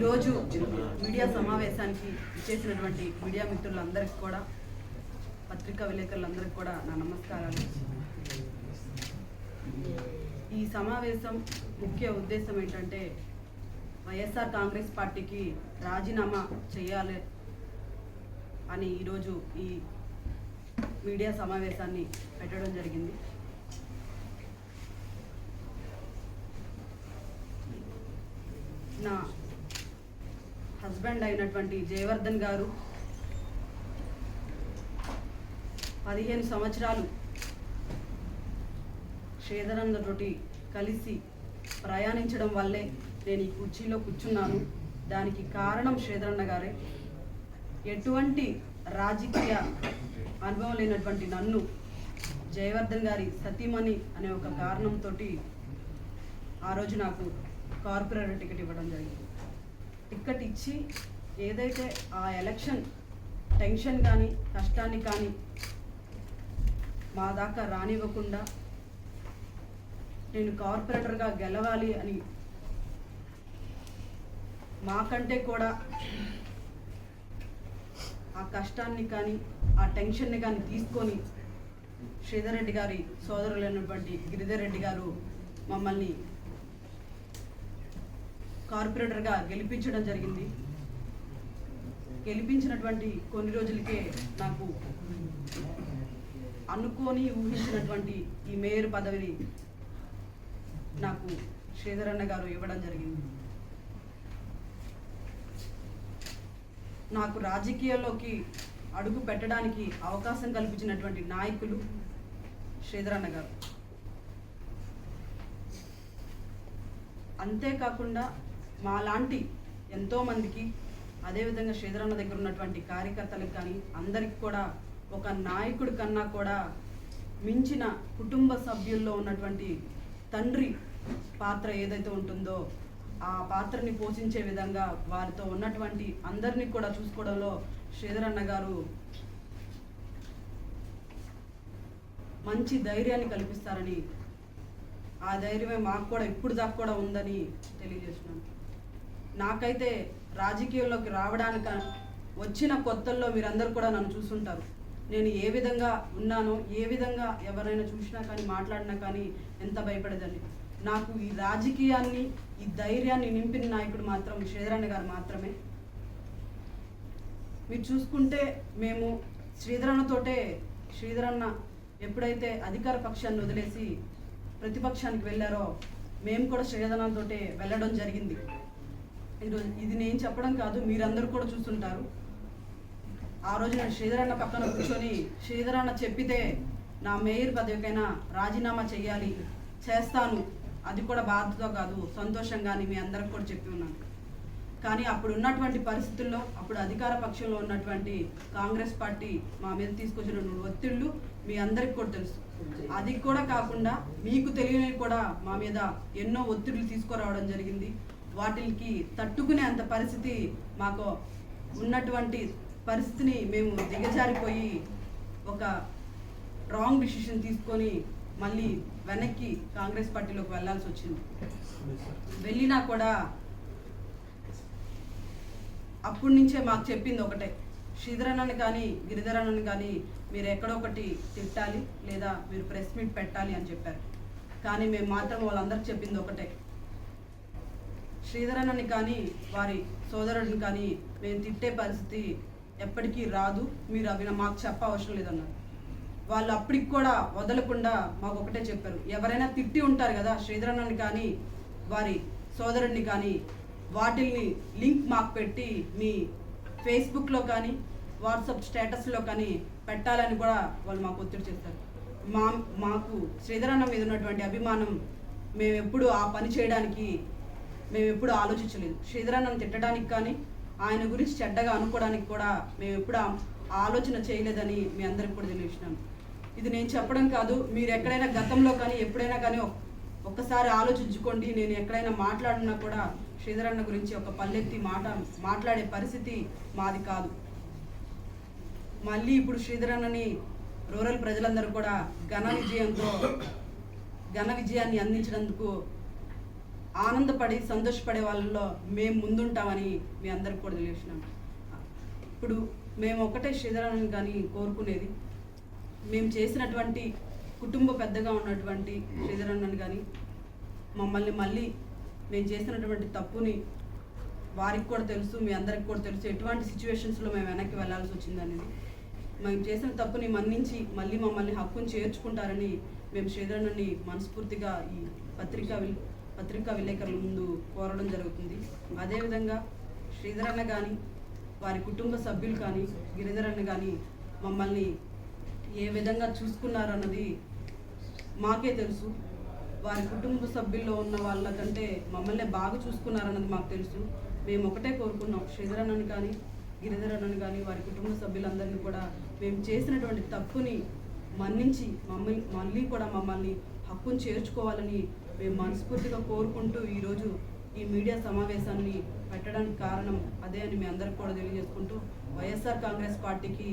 ఈరోజు మీడియా సమావేశానికి ఇచ్చేసినటువంటి మీడియా మిత్రులందరికీ కూడా పత్రికా విలేకరులందరికీ కూడా నా నమస్కారాలు. ఈ సమావేశం ముఖ్య ఉద్దేశం ఏంటంటే వైఎస్ఆర్ కాంగ్రెస్ పార్టీకి రాజీనామా చేయాలి అని ఈరోజు ఈ మీడియా సమావేశాన్ని పెట్టడం జరిగింది. నా హస్బెండ్ అయినటువంటి జయవర్ధన్ గారు పదిహేను సంవత్సరాలు శ్రీధరన్నతోటి కలిసి ప్రయాణించడం వల్లే నేను ఈ కుర్చీలో కూర్చున్నాను. దానికి కారణం శ్రీధరన్న గారే. ఎటువంటి రాజకీయ అనుభవం లేనటువంటి నన్ను జయవర్ధన్ గారి సతీమణి అనే ఒక కారణంతో ఆ రోజు నాకు కార్పొరేటర్ టికెట్ ఇవ్వడం జరిగింది. టిక్కెట్ ఇచ్చి ఏదైతే ఆ ఎలక్షన్ టెన్షన్ కానీ కష్టాన్ని కానీ మా దాకా రానివ్వకుండా నేను కార్పొరేటర్గా గెలవాలి అని మాకంటే కూడా ఆ కష్టాన్ని కానీ ఆ టెన్షన్ని కానీ తీసుకొని శ్రీధర్ రెడ్డి గారి సోదరులైనటువంటి గిరిధర్ రెడ్డి గారు మమ్మల్ని కార్పొరేటర్గా గెలిపించడం జరిగింది. గెలిపించినటువంటి కొన్ని రోజులకే నాకు అనుకోని ఊహించినటువంటి ఈ మేయర్ పదవిని నాకు శ్రీధరన్న గారు ఇవ్వడం జరిగింది. నాకు రాజకీయాల్లోకి అడుగు పెట్టడానికి అవకాశం కల్పించినటువంటి నాయకులు శ్రీధరన్న అన్న గారు. అంతేకాకుండా మాలాంటి ఎంతోమందికి అదేవిధంగా శ్రీధరన్న దగ్గర ఉన్నటువంటి కార్యకర్తలకు కానీ అందరికి కూడా ఒక నాయకుడి కన్నా కూడా మించిన కుటుంబ సభ్యుల్లో ఉన్నటువంటి తండ్రి పాత్ర ఏదైతే ఉంటుందో ఆ పాత్రని పోషించే విధంగా వారితో ఉన్నటువంటి అందరినీ కూడా చూసుకోవడంలో శ్రీధరన్న గారు మంచి ధైర్యాన్ని కల్పిస్తారని ఆ ధైర్యమే మాకు కూడా ఇప్పుడు దాకా కూడా ఉందని తెలియజేస్తున్నాను. నాకైతే రాజకీయాల్లోకి రావడానికి వచ్చిన కొత్తల్లో మీరందరూ కూడా నన్ను చూసుంటారు. నేను ఏ విధంగా ఉన్నానో ఏ విధంగా ఎవరైనా చూసినా కానీ మాట్లాడినా కానీ ఎంత భయపడదండి నాకు ఈ రాజకీయాన్ని ఈ ధైర్యాన్ని నింపిన నాయకుడు మాత్రం శ్రీధరన్న గారు మాత్రమే. మీరు చూసుకుంటే మేము శ్రీధరన్నతోటే శ్రీధరన్న ఎప్పుడైతే అధికార పక్షాన్ని వదిలేసి ప్రతిపక్షానికి వెళ్ళారో మేము కూడా శ్రీధరన్నతోటే వెళ్ళడం జరిగింది. అండ్ ఇది నేను చెప్పడం కాదు మీరందరూ కూడా చూస్తుంటారు. ఆ రోజు నేను శ్రీధరన్న పక్కన కూర్చొని శ్రీధరన్న చెప్పితే నా మేయర్ పదవికైనా రాజీనామా చేయాలి చేస్తాను. అది కూడా బాధతో కాదు సంతోషంగా అని మీ అందరికి కూడా చెప్పి ఉన్నాను. కానీ అప్పుడు ఉన్నటువంటి పరిస్థితుల్లో అప్పుడు అధికార పక్షంలో ఉన్నటువంటి కాంగ్రెస్ పార్టీ మా మీద తీసుకొచ్చిన ఒత్తిళ్ళు మీ అందరికి కూడా తెలుసు. అది కూడా కాకుండా మీకు తెలియని కూడా మా మీద ఎన్నో ఒత్తిళ్ళు తీసుకురావడం జరిగింది. వాటికి తట్టుకునే అంత పరిస్థితి మాకు ఉన్నటువంటి పరిస్థితిని మేము దిగజారిపోయి ఒక రాంగ్ డిసిషన్ తీసుకొని మళ్ళీ వెనక్కి కాంగ్రెస్ పార్టీలోకి వెళ్ళాల్సి వచ్చింది. వెళ్ళినా కూడా అప్పటి నుంచే మాకు చెప్పింది ఒకటే శ్రీధరన్నని కానీ గిరిధరన్నని కానీ మీరు ఎక్కడో ఒకటి తిట్టాలి లేదా మీరు ప్రెస్ మీట్ పెట్టాలి అని చెప్పారు. కానీ మేము మాత్రం వాళ్ళందరికీ చెప్పింది ఒకటే శ్రీధరన్నని కానీ వారి సోదరుడిని కానీ మేము తిట్టే పరిస్థితి ఎప్పటికీ రాదు. మీరు అవి మాకు చెప్ప అవసరం లేదన్నారు. వాళ్ళు అప్పటికి కూడా వదలకుండా మాకు ఒకటే చెప్పారు. ఎవరైనా తిట్టి ఉంటారు కదా శ్రీధరన్నని కానీ వారి సోదరుడిని కానీ వాటిల్ని లింక్ మాకు పెట్టి మీ ఫేస్బుక్లో కానీ వాట్సాప్ స్టేటస్లో కానీ పెట్టాలని కూడా వాళ్ళు మాకు ఒత్తిడి చేస్తారు. మా మాకు శ్రీధరన్న మీద ఉన్నటువంటి అభిమానం మేము ఎప్పుడు ఆ పని చేయడానికి మేము ఎప్పుడు ఆలోచించలేదు. శ్రీధరాన్ని తిట్టడానికి కానీ ఆయన గురించి చెడ్డగా అనుకోవడానికి కూడా మేము ఎప్పుడు ఆలోచన చేయలేదని మీ అందరికి కూడా తెలియజేసినాను ఇది నేను చెప్పడం కాదు మీరు ఎక్కడైనా గతంలో కానీ ఎప్పుడైనా కానీ ఒక్కసారి ఆలోచించుకోండి. నేను ఎక్కడైనా మాట్లాడినా కూడా శ్రీధరన్న గురించి ఒక పల్లెత్తి మాట మాట్లాడే పరిస్థితి మాది కాదు. మళ్ళీ ఇప్పుడు శ్రీధరన్నని రూరల్ ప్రజలందరూ కూడా ఘన విజయంతో ఘన విజయాన్ని అందించినందుకు ఆనందపడి సంతోషపడే వాళ్ళలో మేము ముందుంటామని మీ అందరికి కూడా తెలియజేసినాం ఇప్పుడు మేము ఒకటే శ్రీధరాన్ని కానీ కోరుకునేది మేము చేసినటువంటి కుటుంబ పెద్దగా ఉన్నటువంటి శ్రీధరన్నని కానీ మమ్మల్ని మళ్ళీ మేము చేసినటువంటి తప్పుని వారికి కూడా తెలుసు మీ అందరికి కూడా తెలుసు ఎటువంటి సిచ్యువేషన్స్లో మేము వెనక్కి వెళ్ళాల్సి వచ్చిందనేది మేము చేసిన తప్పుని మన్నించి మళ్ళీ మమ్మల్ని హక్కును చేర్చుకుంటారని మేము శ్రీధరన్నని మనస్ఫూర్తిగా ఈ పత్రికా పత్రికా విలేకరుల ముందు కోరడం జరుగుతుంది. అదేవిధంగా శ్రీధరన్న కానీ వారి కుటుంబ సభ్యులు కానీ గిరిధరన్న కానీ మమ్మల్ని ఏ విధంగా చూసుకున్నారన్నది మాకే తెలుసు. వారి కుటుంబ సభ్యుల్లో ఉన్న వాళ్ళకంటే మమ్మల్ని బాగా చూసుకున్నారన్నది మాకు తెలుసు. మేము ఒకటే కోరుకున్నాం. శ్రీధరన్నను కానీ గిరిధరన్నను కానీ వారి కుటుంబ సభ్యులందరినీ కూడా మేము చేసినటువంటి తప్పుని మన్నించి మమ్మల్ని మళ్ళీ కూడా మమ్మల్ని హక్కును చేర్చుకోవాలని మేము మనస్ఫూర్తిగా కోరుకుంటూ ఈరోజు ఈ మీడియా సమావేశాన్ని పెట్టడానికి కారణం అదే అని మీ అందరికి కూడా తెలియజేసుకుంటూ వైఎస్ఆర్ కాంగ్రెస్ పార్టీకి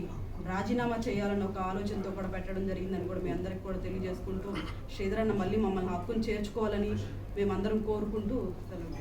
రాజీనామా చేయాలన్న ఒక ఆలోచనతో కూడా పెట్టడం జరిగిందని కూడా మీ అందరికి కూడా తెలియజేసుకుంటూ శ్రీధరన్న మళ్ళీ మమ్మల్ని హక్కును చేర్చుకోవాలని మేమందరం కోరుకుంటూ సెలవు.